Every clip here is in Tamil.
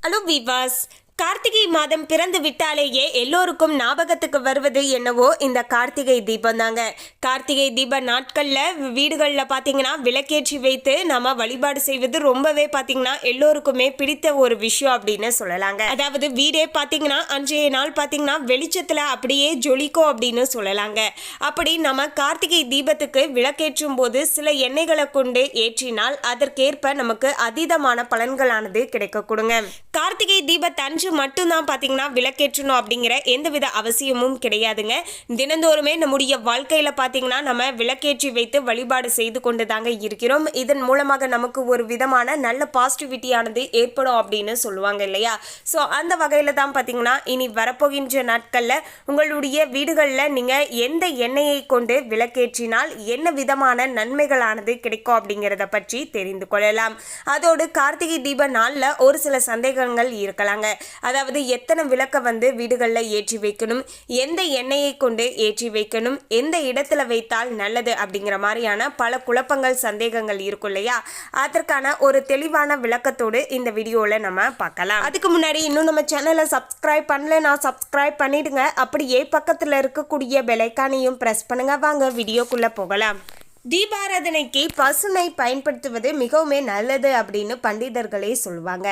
Hello, Bivas! கார்த்திகை மாதம் பிறந்து விட்டாலேயே எல்லோருக்கும் ஞாபகத்துக்கு வருவது என்னவோ இந்த கார்த்திகை தீபம் தாங்க கார்த்திகை தீப நாட்களில் வீடுகளில் பார்த்தீங்கன்னா விளக்கேற்றி வைத்து நம்ம வழிபாடு செய்வது ரொம்பவே பார்த்தீங்கன்னா எல்லோருக்குமே பிடித்த ஒரு விஷயம் அப்படின்னு சொல்லலாங்க. அதாவது வீடே பார்த்தீங்கன்னா அன்றைய நாள் பார்த்தீங்கன்னா வெளிச்சத்தில் அப்படியே ஜொலிக்கும் அப்படின்னு சொல்லலாங்க. அப்படி நம்ம கார்த்திகை தீபத்துக்கு விளக்கேற்றும் போது சில எண்ணெய்களை கொண்டு ஏற்றினால் அதற்கேற்ப நமக்கு அதீதமான பலன்களானது கிடைக்க கொடுங்க கார்த்திகை தீபத்தன்று மட்டும்தான் பார்த்தீங்கன்னா விளக்கேற்றணும் அப்படிங்கிற எந்தவித அவசியமும் கிடையாதுங்க. தினந்தோறுமே நம்முடைய வாழ்க்கையில் பார்த்தீங்கன்னா நம்ம விளக்கேற்றி வைத்து வழிபாடு செய்து கொண்டு தாங்க இருக்கிறோம். இதன் மூலமாக நமக்கு ஒரு விதமான நல்ல பாசிட்டிவிட்டியானது ஏற்படும் அப்படின்னு சொல்லுவாங்க இல்லையா? ஸோ அந்த வகையில் தான் பார்த்தீங்கன்னா இனி வரப்போகின்ற நாட்களில் உங்களுடைய வீடுகளில் நீங்கள் எந்த எண்ணெயை கொண்டு விளக்கேற்றினால் என்ன விதமான நன்மைகளானது கிடைக்கும் அப்படிங்கிறத பற்றி தெரிந்து கொள்ளலாம். அதோடு கார்த்திகை தீப நாளில் ஒரு சில சந்தேகங்கள் இருக்கலாங்க. அதாவது எத்தனை விளக்க வந்து வீடுகளில் ஏற்றி வைக்கணும்? எந்த எண்ணெயை கொண்டு ஏற்றி வைக்கணும்? எந்த இடத்துல வைத்தால் நல்லது? அப்படிங்கிற மாதிரியான பல குழப்பங்கள் சந்தேகங்கள் இருக்கும் இல்லையா? அதற்கான ஒரு தெளிவான விளக்கத்தோடு இந்த வீடியோவில் நம்ம பார்க்கலாம். அதுக்கு முன்னாடி இன்னும் நம்ம சேனலை சப்ஸ்கிரைப் பண்ணலனா சப்ஸ்கிரைப் பண்ணிடுங்க. அப்படியே பக்கத்தில் இருக்கக்கூடிய பெலைக்கானையும் ப்ரெஸ் பண்ணுங்க. வாங்க வீடியோக்குள்ளே போகலாம். தீபாராதனைக்கு பசுனை பயன்படுத்துவது மிகவுமே நல்லது அப்படின்னு பண்டிதர்களே சொல்லுவாங்க.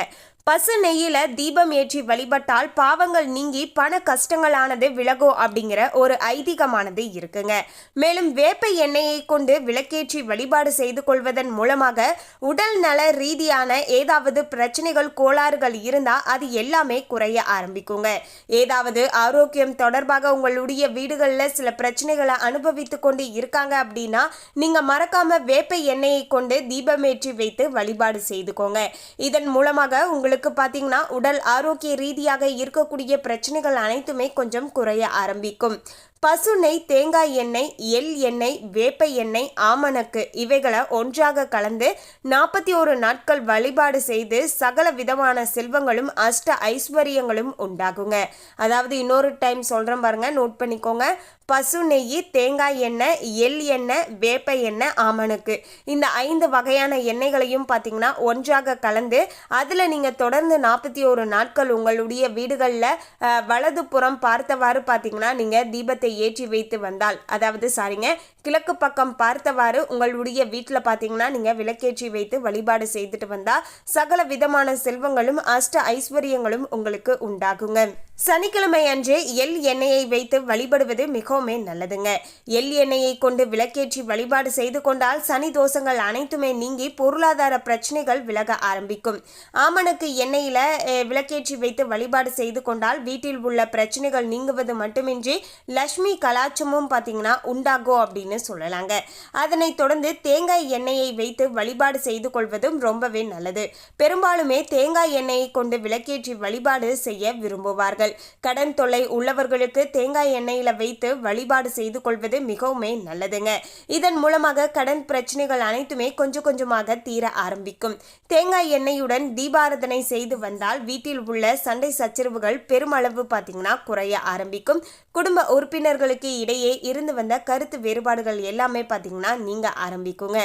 பசு நெய்யில தீபம் ஏற்றி வழிபட்டால் பாவங்கள் நீங்கி பண கஷ்டங்களானது விலகும் அப்படிங்கிற ஒரு ஐதீகமானது இருக்குங்க. மேலும் வேப்ப எண்ணெயை கொண்டு விளக்கேற்றி வழிபாடு செய்து கொள்வதன் மூலமாக உடல் நல ரீதியான ஏதாவது பிரச்சனைகள் கோளாறுகள் இருந்தால் அது எல்லாமே குறைய ஆரம்பிக்குங்க. ஏதாவது ஆரோக்கியம் தொடர்பாக உங்களுடைய வீடுகளில் சில பிரச்சனைகளை அனுபவித்து கொண்டு இருக்காங்க அப்படின்னா நீங்கள் மறக்காம வேப்ப எண்ணெயை கொண்டு தீபமேற்றி வைத்து வழிபாடு செய்துக்கோங்க. இதன் மூலமாக உங்களுக்கு பார்த்தீங்கன்னா உடல் ஆரோக்கிய ரீதியாக இருக்கக்கூடிய பிரச்சனைகள் அனைத்துமே கொஞ்சம் குறைய ஆரம்பிக்கும். பசு நெய் தேங்காய் எண்ணெய் எள் எண்ணெய் வேப்ப எண்ணெய் ஆமணக்கு இவைகளை ஒன்றாக கலந்து நாற்பத்தி ஒரு நாட்கள் வழிபாடு செய்து சகல விதமான செல்வங்களும் அஷ்ட ஐஸ்வர்யங்களும் உண்டாகுங்க. அதாவது இன்னொரு டைம் சொல்கிறேன் பாருங்க நோட் பண்ணிக்கோங்க. பசு நெய் தேங்காய் எண்ணெய் எள் எண்ணெய் வேப்ப எண்ணெய் ஆமணக்கு. இந்த ஐந்து வகையான எண்ணெய்களையும் பார்த்தீங்கன்னா ஒன்றாக கலந்து அதில் நீங்கள் தொடர்ந்து நாற்பத்தி ஒரு நாட்கள் உங்களுடைய வீடுகளில் வலது புறம் பார்த்தவாறு பார்த்தீங்கன்னா நீங்கள் தீபத்தை ஏற்றி வைத்து வந்தால் அதாவது சாரிங்க கிழக்கு பக்கம் பார்த்தவாறு உங்களுடைய வீட்டில் பார்த்தீங்கன்னா நீங்கள் விளக்கேற்றி வைத்து வழிபாடு செய்துட்டு வந்தால் சகல விதமான செல்வங்களும் அஷ்ட ஐஸ்வர்யங்களும் உங்களுக்கு உண்டாகுங்க. சனிக்கிழமை அன்று எள் எண்ணெயை வைத்து வழிபடுவது மிகவுமே நல்லதுங்க. எள் எண்ணெயை கொண்டு விளக்கேற்றி வழிபாடு செய்து கொண்டால் சனி தோஷங்கள் அனைத்துமே நீங்கி பொருளாதார பிரச்சனைகள் விலக ஆரம்பிக்கும். ஆமணக்கு எண்ணெயில விளக்கேற்றி வைத்து வழிபாடு செய்து கொண்டால் வீட்டில் உள்ள பிரச்சனைகள் நீங்குவது மட்டுமின்றி லக்ஷ்மி கலாச்சமும் பார்த்தீங்கன்னா உண்டாகும் அப்படின்னு சொல்லலாங்க. அதனைத் தொடர்ந்து தேங்காய் எண்ணெயை வைத்து வழிபாடு செய்து கொள்வதும் ரொம்பவே நல்லது. பெரும்பாலுமே தேங்காய் எண்ணெயை கொண்டு விளக்கேற்றி வழிபாடு செய்ய விரும்புவார்கள். கடன் தொல்லை உள்ளவர்களுக்கு தேங்காய் எண்ணெயில வைத்து வழிபாடு செய்து கொள்வது மிகவுமே நல்லதுங்க. இதன் மூலமாக கடன் பிரச்சனைகள் அனைத்துமே கொஞ்சம் கொஞ்சமாக தீர ஆரம்பிக்கும். தேங்காய் எண்ணெயுடன் தீபாரதனை செய்து வந்தால் வீட்டில் உள்ள சண்டை சச்சரவுகள் பெருமளவு பார்த்தீங்கன்னா குறைய ஆரம்பிக்கும். குடும்ப உறுப்பினர்களுக்கு இடையே இருந்து வந்த கருத்து வேறுபாடுகள் எல்லாமே பார்த்தீங்கன்னா நீங்க ஆரம்பிக்குங்க.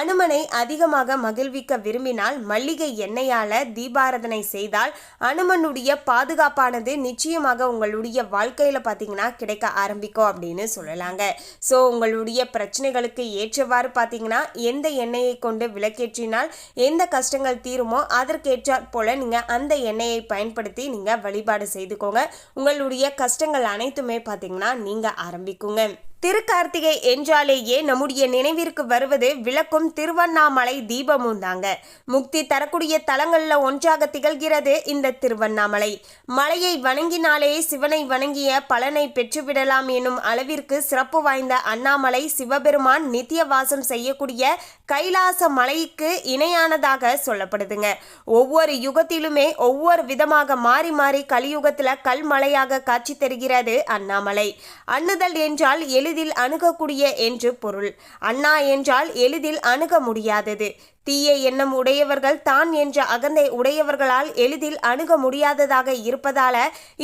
அனுமனை அதிகமாக மகிழ்விக்க விரும்பினால் மல்லிகை எண்ணெயால தீபாரதனை செய்தால் அனுமனுடைய பாதுகாப்பானது நிச்சயமாக உங்களுடைய வாழ்க்கையில் பார்த்தீங்கன்னா கிடைக்க ஆரம்பிக்கும் அப்படின்னு சொல்லலாங்க. ஸோ உங்களுடைய பிரச்சனைகளுக்கு ஏற்றவாறு பார்த்தீங்கன்னா எந்த எண்ணெயை கொண்டு விளக்கேற்றினால் எந்த கஷ்டங்கள் தீருமோ அதற்கேற்றாற் போல் நீங்கள் அந்த எண்ணெயை பயன்படுத்தி நீங்கள் வழிபாடு செய்துக்கோங்க. உங்களுடைய கஷ்டங்கள் அனைத்துமே பார்த்தீங்கன்னா நீங்கள் ஆரம்பிக்குங்க. திருக்கார்த்திகை என்றாலேயே நம்முடைய நினைவிற்கு வருவது விளக்கும் திருவண்ணாமலை தீபமும் தாங்க முக்தி தரக்கூடிய தலங்களில் ஒன்றாக திகழ்கிறது இந்த திருவண்ணாமலை. மலையை வணங்கினாலே சிவனை வணங்கிய பலனை பெற்றுவிடலாம் எனும் அளவிற்கு சிறப்பு வாய்ந்த அண்ணாமலை சிவபெருமான் நித்திய வாசம் செய்யக்கூடிய கைலாச மலைக்கு இணையானதாக சொல்லப்படுதுங்க. ஒவ்வொரு யுகத்திலுமே ஒவ்வொரு விதமாக மாறி மாறி கலியுகத்தில் கல்மலையாக காட்சி தருகிறது அண்ணாமலை. அண்ணுதல் என்றால் எளி எளிதில் அணுகக்கூடிய என்று பொருள். அண்ணா என்றால் எளிதில் அணுக முடியாதது. தீய எண்ணம் உடையவர்கள் தான் என்ற அகந்தை உடையவர்களால் எளிதில் அணுக முடியாததாக இருப்பதால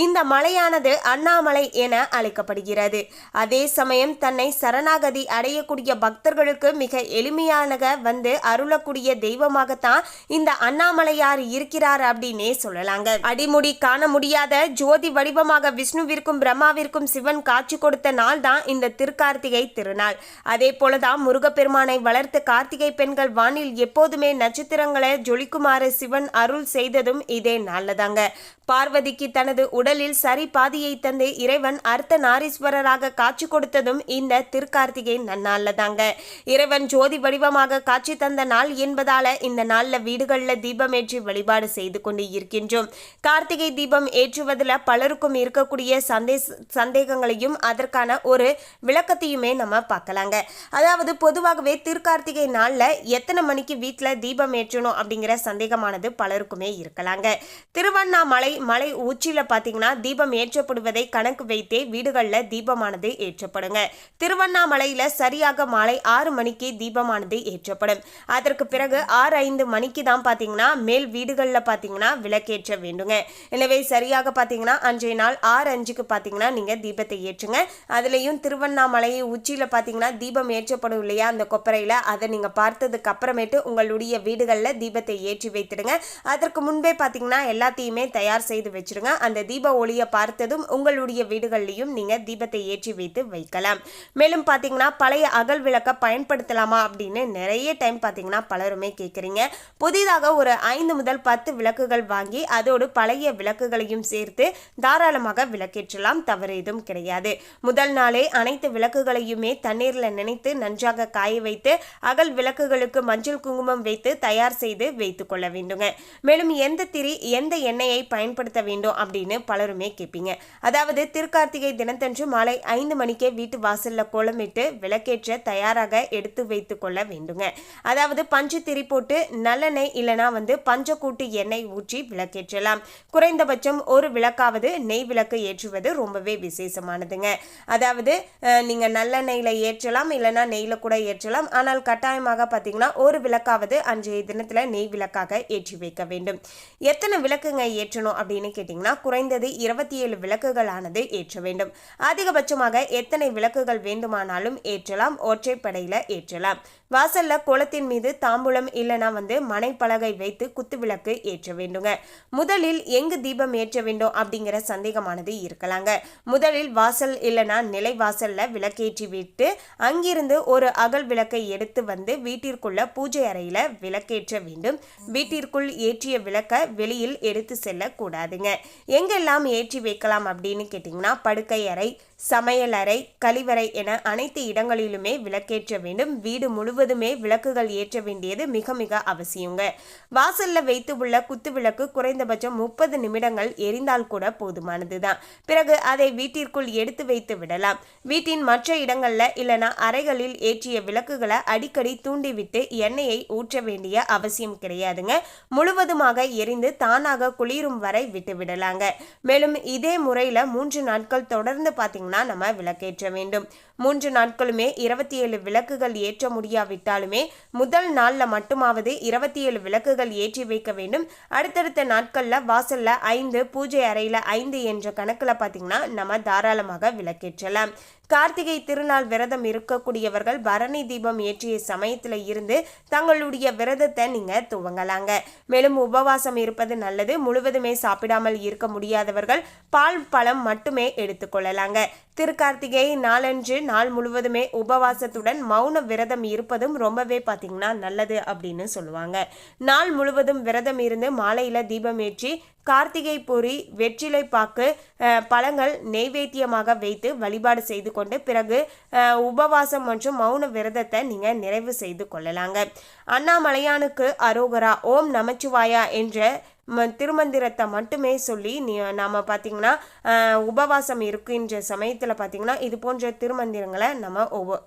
இந்த மலையானது அண்ணாமலை என அழைக்கப்படுகிறது. அதே சமயம் தன்னை சரணாகதி அடையக்கூடிய பக்தர்களுக்கு மிக எளிமையானக வந்து அருளக்கூடிய தெய்வமாகத்தான் இந்த அண்ணாமலையார் இருக்கிறார் அப்படின்னே சொல்லலாங்க. அடிமுடி காண முடியாத ஜோதி வடிவமாக விஷ்ணுவிற்கும் பிரம்மாவிற்கும் சிவன் காட்சி கொடுத்த நாள் தான் இந்த திருக்கார்த்திகை திருநாள். அதே போலதான் முருகப்பெருமானை வளர்த்து கார்த்திகை பெண்கள் வானில் எப்போதுமே நட்சத்திரங்களை ஜொலிக்குமாறு சிவன் அருள் செய்ததும் இதே நல்லதாங்க பார்வதிக்கு தனது உடலில் சரி பாதியை தந்து இறைவன் அர்த்த நாரீஸ்வரராக காட்சி கொடுத்ததும் இந்த திருக்கார்த்திகை நன்னாள்ல தாங்க இறைவன் ஜோதி வடிவமாக காட்சி தந்த நாள் என்பதால இந்த நாளில் வீடுகளில் தீபம் ஏற்றி வழிபாடு செய்து கொண்டு இருக்கின்றோம். கார்த்திகை தீபம் ஏற்றுவதில் பலருக்கும் இருக்கக்கூடிய சந்தே சந்தேகங்களையும் அதற்கான ஒரு விளக்கத்தையுமே நம்ம பார்க்கலாங்க. அதாவது பொதுவாகவே திருக்கார்த்திகை நாள்ல எத்தனை மணிக்கு வீட்டில் தீபம் ஏற்றணும் அப்படிங்கிற சந்தேகமானது பலருக்குமே இருக்கலாங்க. திருவண்ணாமலை மலை உச்சியில் பார்த்தீங்கன்னா தீபம் ஏற்றப்படுவதை கணக்கு வைத்தே வீடுகளில் தீபமானது ஏற்றப்படுங்க. திருவண்ணாமலையில் சரியாக மாலை ஆறு மணிக்கு தீபமானது ஏற்றப்படும். அதற்கு பிறகு ஆறு ஐந்து மணிக்கு தான் பார்த்தீங்கன்னா மேல் வீடுகளில் பார்த்தீங்கன்னா விளக்கேற்ற வேண்டுங்க. எனவே சரியாக பார்த்தீங்கன்னா அன்றைய நாள் ஆறு அஞ்சுக்கு பார்த்தீங்கன்னா நீங்கள் தீபத்தை ஏற்றுங்க. அதுலேயும் திருவண்ணாமலை உச்சியில் பார்த்தீங்கன்னா தீபம் ஏற்றப்படும் இல்லையா அந்த கொப்பரையில் அதை நீங்கள் பார்த்ததுக்கு அப்புறமேட்டு உங்களுடைய வீடுகளில் தீபத்தை ஏற்றி வைத்திடுங்க. அதற்கு முன்பே பார்த்தீங்கன்னா எல்லாத்தையுமே தயார் செய்து வச்சிருங்க. அந்த தீப ஒளியை பார்த்ததும் உங்களுடைய வீடுகள்லையும் நீங்கள் தீபத்தை ஏற்றி வைத்து வைக்கலாம். மேலும் பார்த்தீங்கன்னா பழைய அகல் விளக்கை பயன்படுத்தலாமா அப்படின்னு நிறைய டைம் பார்த்தீங்கன்னா பலருமே கேட்குறீங்க புதிதாக ஒரு ஐந்து முதல் பத்து விளக்குகள் வாங்கி அதோடு பழைய விளக்குகளையும் சேர்த்து தாராளமாக விளக்கேற்றலாம். தவறு எதுவும் கிடையாது. முதல் நாளே அனைத்து விளக்குகளையுமே தண்ணீரில் நினைத்து நன்றாக காய வைத்து அகல் விளக்குகளுக்கு மஞ்சள் குங்குமம் வைத்து தயார் செய்து வைத்து கொள்ள வேண்டுங்க. மேலும் எந்த திரி எந்த எண்ணெயை பயன்படுத்த வேண்டும் அப்படின்னு பலருமே கேட்பீங்க. அதாவது திருக்கார்த்திகை தினத்தன்று மாலை ஐந்து மணிக்கே வீட்டு வாசல்ல கோலமிட்டு விளக்கேற்ற தயாராக எடுத்து வைத்து கொள்ள வேண்டுங்க. அதாவது பஞ்சு திரி போட்டு நல்லெண்ணெய் இல்லைனா வந்து பஞ்சக்கூட்டு எண்ணெய் ஊற்றி விளக்கேற்றலாம். குறைந்தபட்சம் ஒரு விளக்காவது நெய் விளக்கு ஏற்றுவது ரொம்பவே விசேஷமானதுங்க. அதாவது நீங்கள் நல்லெண்ணெயில் ஏற்றலாம் இல்லைன்னா நெய்யில் கூட ஏற்றலாம். ஆனால் கட்டாயமாக பார்த்தீங்கன்னா ஒரு விளக்காவது அன்றைய தினத்துல நெய் விளக்காக ஏற்றி வைக்க வேண்டும். எத்தனை விளக்குங்க ஏற்றணும் அப்படின்னு கேட்டிங்கன்னா குறைந்தது இருபத்தி ஏழு விளக்குகளானது ஏற்ற வேண்டும். அதிகபட்சமாக எத்தனை விளக்குகள் வேண்டுமானாலும் ஏற்றலாம் ஒற்றைப்படையில் ஏற்றலாம். வாசல்ல குளத்தின் மீது தாம்பூலம் இல்லைனா வந்து மனைப்பலகை வைத்து குத்து விளக்கு ஏற்ற வேண்டுங்க. முதலில் எங்கு தீபம் ஏற்ற வேண்டும் அப்படிங்கிற சந்தேகமானது இருக்கலாங்க. முதலில் வாசல் இல்லைனா நிலை வாசல்ல விளக்கேற்றி விட்டு அங்கிருந்து ஒரு அகல் விளக்கை எடுத்து வந்து வீட்டிற்குள்ள பூஜை அறையில் விளக்கேற்ற வேண்டும். வீட்டிற்குள் ஏற்றிய விளக்க வெளியில் எடுத்து செல்லக்கூடாதுங்க. எங்கெல்லாம் ஏற்றி வைக்கலாம் அப்படின்னு கேட்டிங்கன்னா படுக்கை அறை சமையலறை கழிவறை என அனைத்து இடங்களிலுமே விளக்கேற்ற வேண்டும். வீடு முழுவதுமே விளக்குகள் ஏற்ற வேண்டியது மிக மிக அவசியங்க. வாசல்ல வைத்து உள்ள குத்து விளக்கு குறைந்தபட்சம் முப்பது நிமிடங்கள் எரிந்தால் கூட போதுமானதுதான். பிறகு அதை வீட்டிற்குள் எடுத்து வைத்து விடலாம். வீட்டின் மற்ற இடங்கள்ல இல்லனா அறைகளில் ஏற்றிய விளக்குகளை அடிக்கடி தூண்டிவிட்டு எண்ணெயை ஊற்ற வேண்டிய அவசியம் கிடையாதுங்க. முழுவதுமாக எரிந்து தானாக குளிரும் வரை விட்டு விடலாங்க. மேலும் இதே முறையில மூன்று நாட்கள் தொடர்ந்து பார்த்தீங்கன்னா நம்ம விளக்கேற்ற வேண்டும். மூன்று நாட்களுமே இருபத்தி ஏழு விளக்குகள் ஏற்ற முடியாவிட்டாலுமே முதல் நாள்ல மட்டுமாவது இருபத்தி ஏழு விளக்குகள் ஏற்றி வைக்க வேண்டும். அடுத்தடுத்த நாட்கள்ல வாசல்ல ஐந்து பூஜை அறையில் ஐந்து என்ற கணக்கில் பார்த்தீங்கன்னா நம்ம தாராளமாக விளக்கேற்றலாம். கார்த்திகை திருநாள் விரதம் இருக்கக்கூடியவர்கள் பரணி தீபம் ஏற்றிய சமயத்தில் இருந்து தங்களுடைய விரதத்தை நீங்கள் துவங்கலாங்க. மேலும் உபவாசம் இருப்பது நல்லது. முழுவதுமே சாப்பிடாமல் இருக்க முடியாதவர்கள் பால் பழம் மட்டுமே எடுத்துக்கொள்ளலாங்க திருக்கார்த்திகை நாளன்று நாள் முழுவதுமே உபவாசத்துடன் மௌன விரதம் இருப்பதும் ரொம்பவே பார்த்தீங்கன்னா நல்லது அப்படின்னு சொல்லுவாங்க. நாள் முழுவதும் விரதம் இருந்து மாலையில் தீபம் ஏற்றி கார்த்திகை பூரி வெற்றிலை பாக்கு பழங்கள் நெய்வேத்தியமாக வைத்து வழிபாடு செய்து கொண்டு பிறகு உபவாசம் மற்றும் மௌன விரதத்தை நீங்கள் நிறைவு செய்து கொள்ளலாங்க. அண்ணாமலையானுக்கு அரோகரா ஓம் நமச்சிவாயா என்ற திருமந்திரத்தை மட்டுமே சொல்லி நீ நாம் பார்த்திங்கன்னா உபவாசம் இருக்கின்ற சமயத்தில் பார்த்திங்கன்னா இது போன்ற திருமந்திரங்களை நம்ம ஒவ்வொ-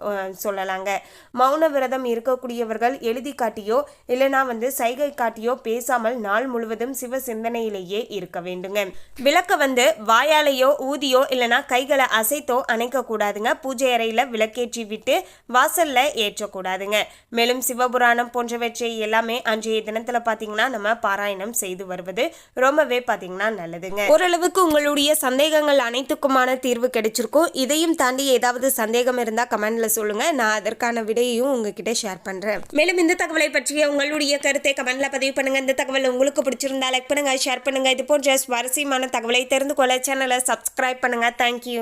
சொல்லலாங்க. மௌன விரதம் இருக்கக்கூடியவர்கள் எழுதி காட்டியோ இல்லைனா வந்து சைகை காட்டியோ பேசாமல் நாள் முழுவதும் சிவ சிந்தனையிலேயே இருக்க வேண்டுங்க. விளக்க வந்து வாயாலேயோ ஊதியோ இல்லைனா கைகளை அசைத்தோ அணைக்க கூடாதுங்க. பூஜை அறையில் விளக்கேற்றி விட்டு வாசலில் ஏற்றக்கூடாதுங்க. மேலும் சிவபுராணம் போன்றவற்றை எல்லாமே அன்றைய தினத்தில் பார்த்திங்கன்னா நம்ம பாராயணம் செய்து வருவது ரொம்பவே பார்த்தீங்கன்னா நல்லதுங்க. ஓரளவுக்கு உங்களுடைய சந்தேகங்கள் அனைத்துக்குமான தீர்வு கிடைச்சிருக்கும். இதையும் தாண்டி ஏதாவது சந்தேகம் இருந்தால் கமெண்ட்ல சொல்லுங்க. நான் அதற்கான விடையையும் உங்ககிட்ட ஷேர் பண்றேன். மேலும் இந்த தகவலை பற்றிய உங்களுடைய கருத்தை கமெண்ட்ல பதிவு பண்ணுங்க. இந்த தகவல் உங்களுக்கு பிடிச்சிருந்தா லைக் பண்ணுங்க ஷேர் பண்ணுங்க. இது போன்ற சுவாரஸ்யமான தகவலை தெரிந்து கொள்ள சேனலை சப்ஸ்கிரைப் பண்ணுங்க. தேங்க்யூ